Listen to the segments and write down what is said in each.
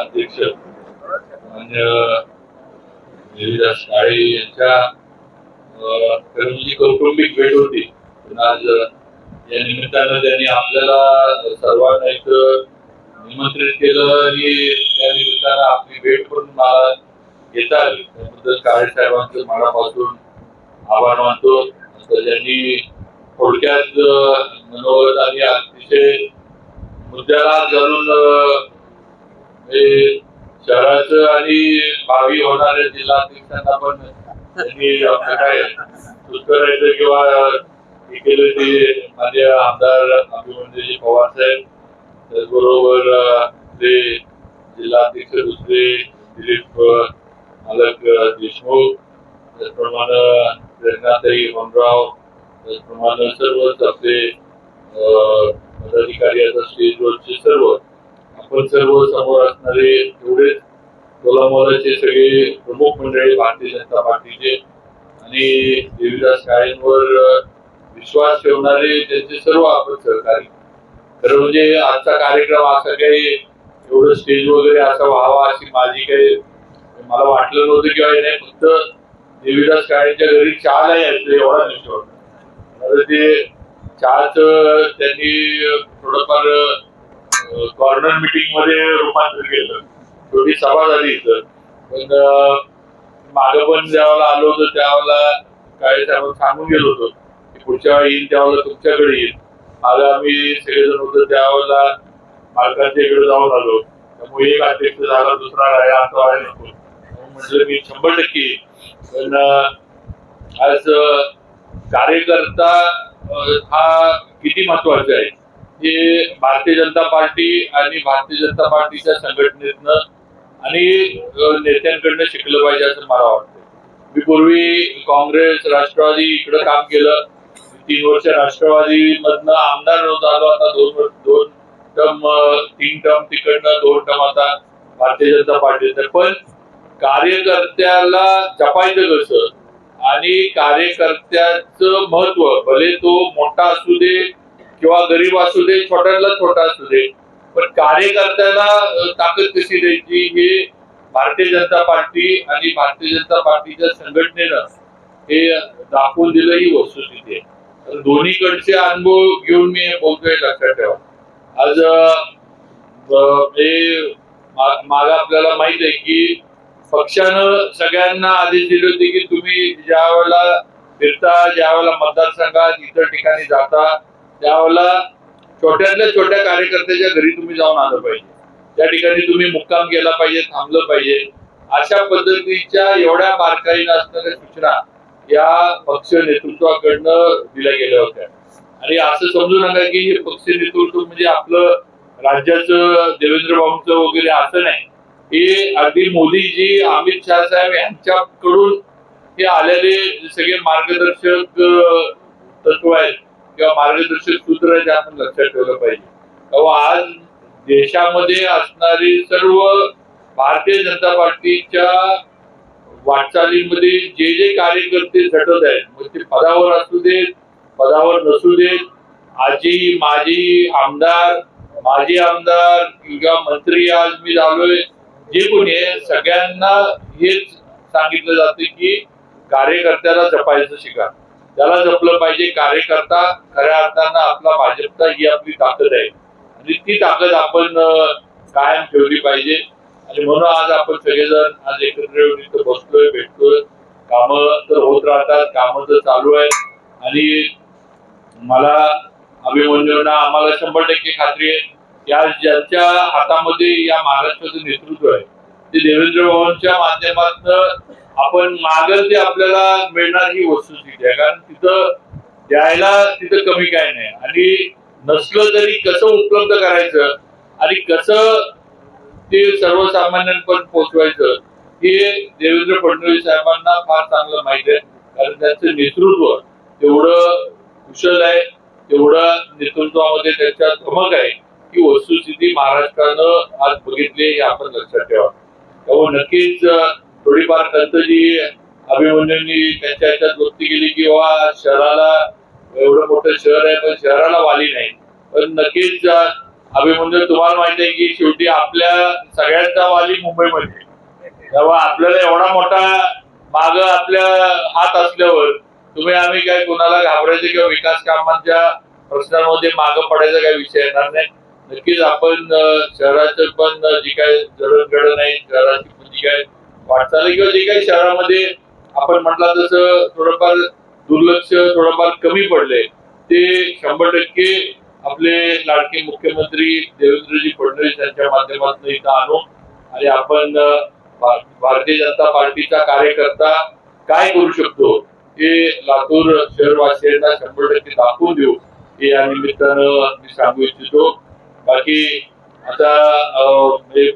अध्यक्ष मान्य देवीदास काळे यांच्या अं, कौटुंबिक भेट होती. पण आज या निमित्तानं त्यांनी आपल्याला सर्वांना एक निमंत्रित केलं आणि त्या निमित्तानं आपली भेट पण मला घेता आली. त्याबद्दल काळे साहेबांचं मनापासून आभार मानतो. ज्यांनी थोडक्यात मनोगत आणि अतिशय मुद्द्याला हात घालून हे शहराचं आणि भावी होणाऱ्या जिल्हाध्यक्षांना पण त्यांनी आपलं काय सुचवायचं किंवा हे केलं ते माझे आमदार अभिमन्यूजी पवार साहेब त्याचबरोबर अं, ते जिल्हाध्यक्ष दुसरे दिलीप मालक देशमुख त्याचप्रमाणे प्रेरणाताई होनराव त्याचप्रमाणे सर्वच आपले अं, पदाधिकारी आता स्टेजवरचे सर्व आपण सर्व समोर असणारे एवढेच तोलामोलाचे सगळे प्रमुख मंडळी भारतीय जनता पार्टीचे आणि देवीदास काळेंवर विश्वास ठेवणारे त्यांचे सर्व आपण सहकारी. खरं म्हणजे आजचा कार्यक्रम असा काही एवढं स्टेज वगैरे असा व्हावा अशी माझी काही मला वाटलं नव्हतं किंवा नाही फक्त देवीदास काळेंच्या घरी चहाला यायचं एवढा विश्वास ते चहाच त्यांनी थोडंफार कॉर्नर मिटिंगमध्ये रूपांतर केलं. थोडी सभा झाली इथं. पण अं, मागं पण ज्यावेळेला आलो होतो त्यावेळेला काय सांगून गेलो होतो की पुढच्या वेळी येईल त्यावेळेला तुमच्याकडे येईल. आज आम्ही सगळेजण होतो त्यावेळेला मालकांच्या इकडे जाऊन आलो. त्यामुळे एक अध्यक्ष झाला दुसरा राहिला असं व्हायला नको. म्हटलं मी शंभर टक्के पण आज कार्यकर्ता हा किती महत्त्वाचा आहे हे भारतीय जनता पार्टी आणि भारतीय जनता पार्टीच्या संघटनेतनं आणि नेत्यांकडनं शिकलं पाहिजे असं मला वाटतं मी पूर्वी काँग्रेस राष्ट्रवादी इकडं काम केलं. तीन वर्ष राष्ट्रवादी मधनं आमदार नव्हतं आलो. आता दोन वर्ष दोन टर्म तीन टर्म तिकडनं दोन टर्म आता भारतीय जनता पार्टीचं पण कार्यकर्त्याला जपायचं कसं? आणि कार्यकर्त्याचं महत्त्व भले तो मोठा असू दे किंवा गरीब असू दे छोट्यातला छोटा असू दे पण कार्यकर्त्याला ताकद कशी द्यायची हे भारतीय जनता पार्टी आणि भारतीय जनता पार्टीच्या संघटनेनं हे दाखवून दिलं ही वस्तुस्थिती आहे. तर दोन्हीकडचे अनुभव घेऊन मी बोलतोय लक्षात ठेवा. आज हे मा- मागं आपल्याला माहीत आहे की पक्षानं सगळ्यांना आदेश दिले होते की तुम्ही ज्या वेळेला फिरता ज्या वेळेला मतदारसंघात इतर ठिकाणी जाता त्यावेळेला छोट्यातल्या छोट्या कार्यकर्त्याच्या घरी तुम्ही जाऊन आलं पाहिजे. त्या ठिकाणी तुम्ही मुक्काम केला पाहिजे थांबलं पाहिजे. अशा पद्धतीच्या एवढ्या बारकाईनं असणाऱ्या सूचना या पक्ष नेतृत्वाकडनं दिल्या गेल्या होत्या. आणि असं समजू नका की हे पक्ष नेतृत्व म्हणजे आपलं राज्याचं देवेंद्र बाबूंचं वगैरे असं नाही. हे अगदी मोदीजी अमित शाह साहेब यांच्याकडून हे आलेले सगळे मार्गदर्शक तत्व आहेत. किंवा मार्गदर्शक सूत्र आपण लक्षात ठेवलं पाहिजे. तेव्हा आज देशामध्ये असणारी सर्व भारतीय जनता पार्टीच्या वाटचालीमध्ये जे जे कार्यकर्ते झटत आहेत मग ते पदावर असू देत पदावर नसू देत आजी माजी आमदार माजी आमदार किंवा मंत्री आज मी झालोय जे कोणी आहे सगळ्यांना हेच सांगितलं जाते की कार्यकर्त्याला जपायचं शिका त्याला जपलं पाहिजे कार्यकर्ता खऱ्या अर्थानं आपला भाजपचा ही आपली ताकद आहे. आणि ती ताकद आपण कायम ठेवली पाहिजे. आणि म्हणून आज आपण सगळेजण आज एकत्र येऊन इथं बसतोय भेटतोय कामं तर होत राहतात कामं तर चालू आहेत. आणि मला अभिमन्यूंना आम्हाला शंभर टक्के खात्री आहे या ज्यांच्या हातामध्ये या महाराष्ट्राचं नेतृत्व आहे ते देवेंद्र भवनच्या माध्यमातून आपण मागं ते आपल्याला मिळणार ही वस्तुस्थिती आहे. कारण तिथं द्यायला तिथं कमी काय नाही. आणि नसलं तरी कसं उपलब्ध करायचं आणि कसं ते सर्वसामान्यांपर्यंत पोहोचवायचं हे देवेंद्र फडणवीस साहेबांना फार चांगलं माहिती आहे. कारण त्यांचं नेतृत्व तेवढं कुशल आहे तेवढं नेतृत्वामध्ये त्यांच्या धमक आहे ही वस्तुस्थिती महाराष्ट्रानं आज बघितली हे आपण लक्षात ठेवा. त्यामुळे नक्कीच थोडीफार खंत जी अभिमन्यूंनी त्यांच्या ह्याच्यात गोष्टी केली की बाबा शहराला एवढं मोठं शहर आहे पण शहराला वाली नाही. पण नक्कीच अभिमन्यू तुम्हाला माहिती आहे की शेवटी आपल्या सगळ्यांचा वाली मुंबईमध्ये. तेव्हा आपल्याला एवढा मोठा माग आपल्या हात असल्यावर तुम्ही आम्ही काय कोणाला घाबरायचं किंवा विकास कामांच्या प्रश्नांमध्ये मागं पडायचा काही विषय येणार नाही. नक्कीच आपण शहराचं पण जी काय जडणघडण आहे शहराची पण जी काय वाटचाल किंवा जे काही शहरामध्ये आपण म्हटलं तसं थोडंफार दुर्लक्ष थोडंफार कमी पडले ते शंभर टक्के आपले लाडके मुख्यमंत्री देवेंद्रजी फडणवीस यांच्या माध्यमातून इथं आणू आणि आपण भारतीय जनता पार्टीचा कार्यकर्ता काय करू शकतो हे लातूर शहरवासियांना शंभर टक्के दाखवून देऊ हे या निमित्तानं मी सांगू इच्छितो. बाकी आता म्हणजे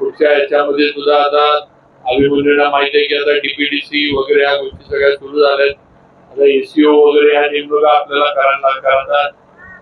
पुढच्या याच्यामध्ये सुद्धा आता अभिमन्यूला म्हणजे माहीत आहे की आता डीपीडीसी वगैरे या गोष्टी सगळ्या सुरू झाल्यात. आता एसीओ वगैरे ह्या नेमणुका आपल्याला करायला लागतात.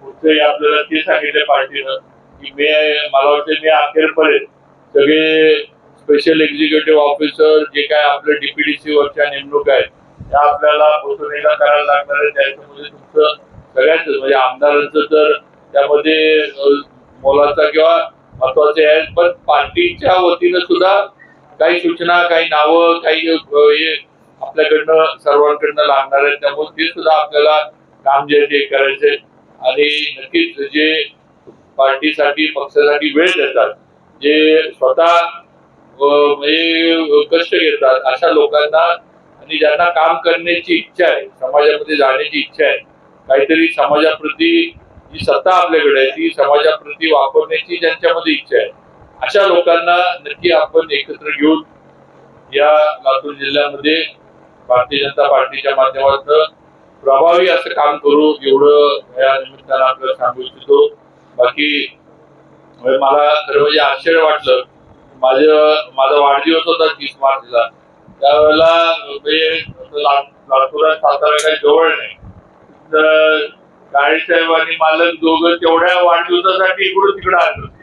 पुढचे आपल्याला ते सांगितले पार्टीनं की मे मला वाटतं मे अखेरपर्यंत सगळे स्पेशल एक्झिक्युटिव्ह ऑफिसर जे काय आपल्या डीपीडीसी वरच्या नेमणुका आहेत त्या आपल्याला पोहोचवणीला करायला लागणार आहे त्याच्यामध्ये तुमचं सगळ्याच म्हणजे आमदारांचं तर त्यामध्ये मोलाचा किंवा महत्त्वाचे आहेत पण पार्टीच्या वतीनं सुद्धा काही सूचना काही नावं काही हे आपल्याकडनं सर्वांकडनं लागणार आहेत. त्यामुळे ते सुद्धा आपल्याला काम जे आहे ते करायचे आणि नक्कीच जे पार्टीसाठी पक्षासाठी वेळ देतात जे स्वतः म्हणजे कष्ट घेतात अशा लोकांना आणि ज्यांना काम करण्याची इच्छा आहे समाजामध्ये जाण्याची इच्छा आहे काहीतरी समाजाप्रती जी सत्ता आपल्याकडे आहे ती समाजाप्रती वापरण्याची ज्यांच्यामध्ये इच्छा आहे अशा लोकांना नक्की आपण एकत्र घेऊन या लातूर जिल्ह्यामध्ये भारतीय जनता पार्टीच्या माध्यमातून प्रभावी असं काम करू एवढं या निमित्तानं आपल्याला सांगू इच्छितो. बाकी म्हणजे मला खरं म्हणजे आश्चर्य वाटलं. माझं माझा वाढदिवस होता तीस मार्चला. त्यावेळेला म्हणजे ला- लातूर सातारा काही जवळ नाही. तर काळे साहेबांनी मालक दोघं तेवढ्या वाढदिवसासाठी इकडून तिकडे आले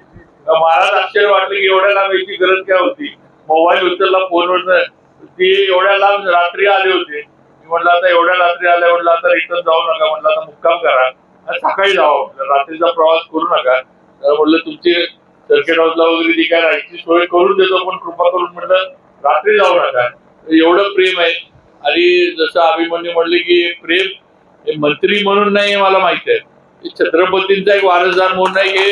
महाराज मला आश्चर्य वाटलं की एवढ्या लांब याची गरज काय होती? मोबाईल उचलला फोनवर ती एवढ्या लांब रात्री आले होते. मी म्हटलं आता एवढ्या रात्री आल्या म्हटलं आता रिटर्न जाऊ नका म्हटलं आता मुक्काम करा. आणि सकाळी जावं म्हटलं. रात्रीचा प्रवास करू नका. तर म्हटलं तुमचे सर्किट हाऊसला वगैरे जी काय राहायची सोय करून देतो पण कृपा करून म्हटलं रात्री जाऊ नका. एवढं प्रेम आहे. आणि जसं अभिमन्यू म्हणले की प्रेम हे मंत्री म्हणून नाही हे मला माहीत आहे. छत्रपतींचा एक वारसदार म्हणून नाही हे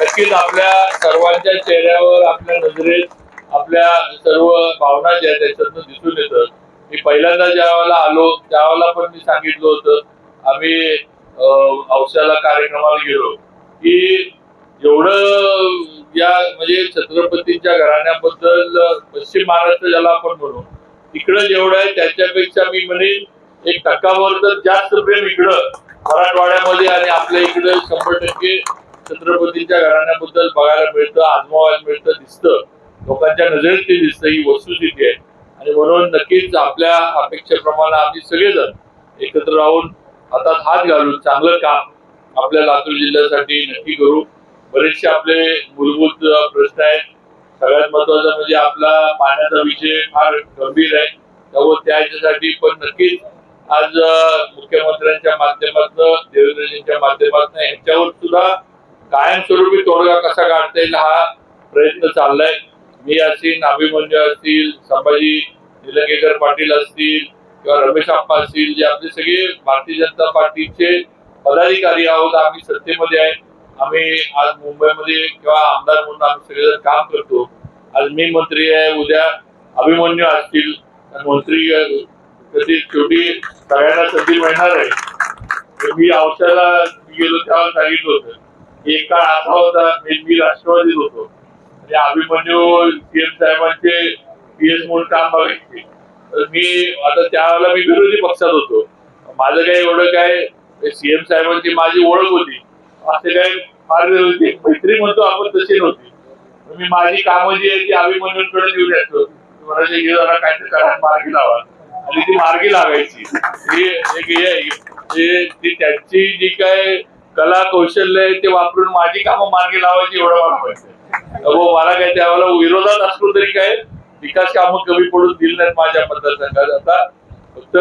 नक्कीच आपल्या सर्वांच्या चेहऱ्यावर आपल्या नजरेत आपल्या सर्व भावना ज्या त्याच्यातनं दिसून येतात मी पहिल्यांदा ज्या वेळेला आलो त्यावेळेला पण मी सांगितलं होतं आम्ही औषधाला कार्यक्रमाला गेलो. की एवढं या म्हणजे छत्रपतींच्या घराण्याबद्दल पश्चिम महाराष्ट्र ज्याला आपण म्हणू तिकडं जेवढं आहे त्याच्यापेक्षा मी म्हणेन एक टक्कावर तर जास्त प्रेम इकडं मराठवाड्यामध्ये आणि आपल्या इकडं शंभर टक्के छत्रपतीच्या घराण्याबद्दल बघायला मिळतं आजमावायला मिळतं दिसतं. लोकांच्या नजरेत ते दिसतं ही वस्तुस्थिती आहे. आणि म्हणून नक्कीच आपल्या अपेक्षेप्रमाणे आम्ही सगळेजण एकत्र राहून हातात हात घालून चांगलं काम आपल्या लातूर जिल्ह्यासाठी नक्की करू. बरेचसे आपले मूलभूत प्रश्न आहेत. सगळ्यात महत्वाचं म्हणजे आपला पाण्याचा विषय फार गंभीर आहे. त्यामुळे त्या ह्याच्यासाठी पण नक्कीच आज मुख्यमंत्र्यांच्या माध्यमातून देवेंद्रजींच्या माध्यमातून ह्याच्यावर सुद्धा कायमस्वरूपी तोडगा कसा काढता येईल हा प्रयत्न चाललाय. मी असतील अभिमन्यू असतील संभाजी निलंगेकर पाटील असतील किंवा रमेश आप्पा असतील जे आपले सगळे भारतीय जनता पार्टीचे पदाधिकारी आहोत आम्ही सत्तेमध्ये आहे. आम्ही आज मुंबईमध्ये किंवा आमदार म्हणून आम्ही सगळेजण काम करतो. आज मी मंत्री आहे उद्या अभिमन्यू असतील. मंत्री कधी शेवटी सगळ्यांना संधी मिळणार आहे. मी औषधाला गेलो त्यावर सांगितलं होतं. एक काळ असा होता मी मी राष्ट्रवादीत होतो. आणि अभिमन्यू सीएम म्हणजे हो, साहेबांचे पीएस म्हणून काम बघायचे. तर मी आता त्यावेळेला मी विरोधी पक्षात होतो. माझं काही एवढं काय सीएम साहेबांची माझी ओळख होती. असे काय फार मैत्री म्हणतो आपण तशी नव्हती. मी माझी कामं जी आहे ती अभिमन्यूंकडे देऊन यायचो. म्हणायचे हे जरा काहीतरी ते करा मार्गी लावा. आणि ती मार्गी लागायची. ही एक हे आहे. त्यांची जी काय कला कौशल्य आहे ते वापरून माझी कामं मार्गी लावायची एवढं मला माहिती मला काय त्यावेळेला विरोधात असलो तरी काय? विकास कामं कमी पडून दिली नाहीत माझ्या मतदारसंघात. आता फक्त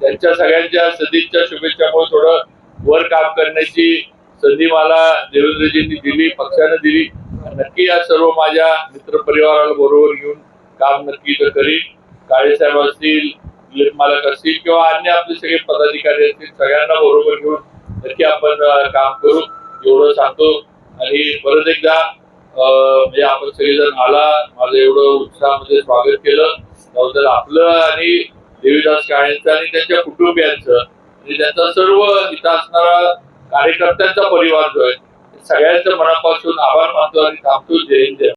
त्यांच्या सगळ्यांच्या सदिच्छा शुभेच्छामुळे थोडं वर काम करण्याची संधी मला देवेंद्रजींनी दिली पक्षाने दिली. नक्की या सर्व माझ्या मित्र परिवाराला बरोबर घेऊन काम नक्की तर करीन. काळेसाहेब असतील मालक असतील किंवा अन्य आपले सगळे पदाधिकारी असतील सगळ्यांना बरोबर घेऊन नक्की आपण काम करू एवढं सांगतो आणि परत एकदा अं, म्हणजे आपण सगळेजण आला माझं एवढं उत्साहामध्ये स्वागत केलं त्याबद्दल आपलं आणि देवीदास काळेंचं आणि त्यांच्या कुटुंबियांचं आणि त्यांचा सर्व इथं असणारा कार्यकर्त्यांचा परिवार जो आहे सगळ्यांचं मनापासून आभार मानतो आणि थांबतो. जय हिंद जय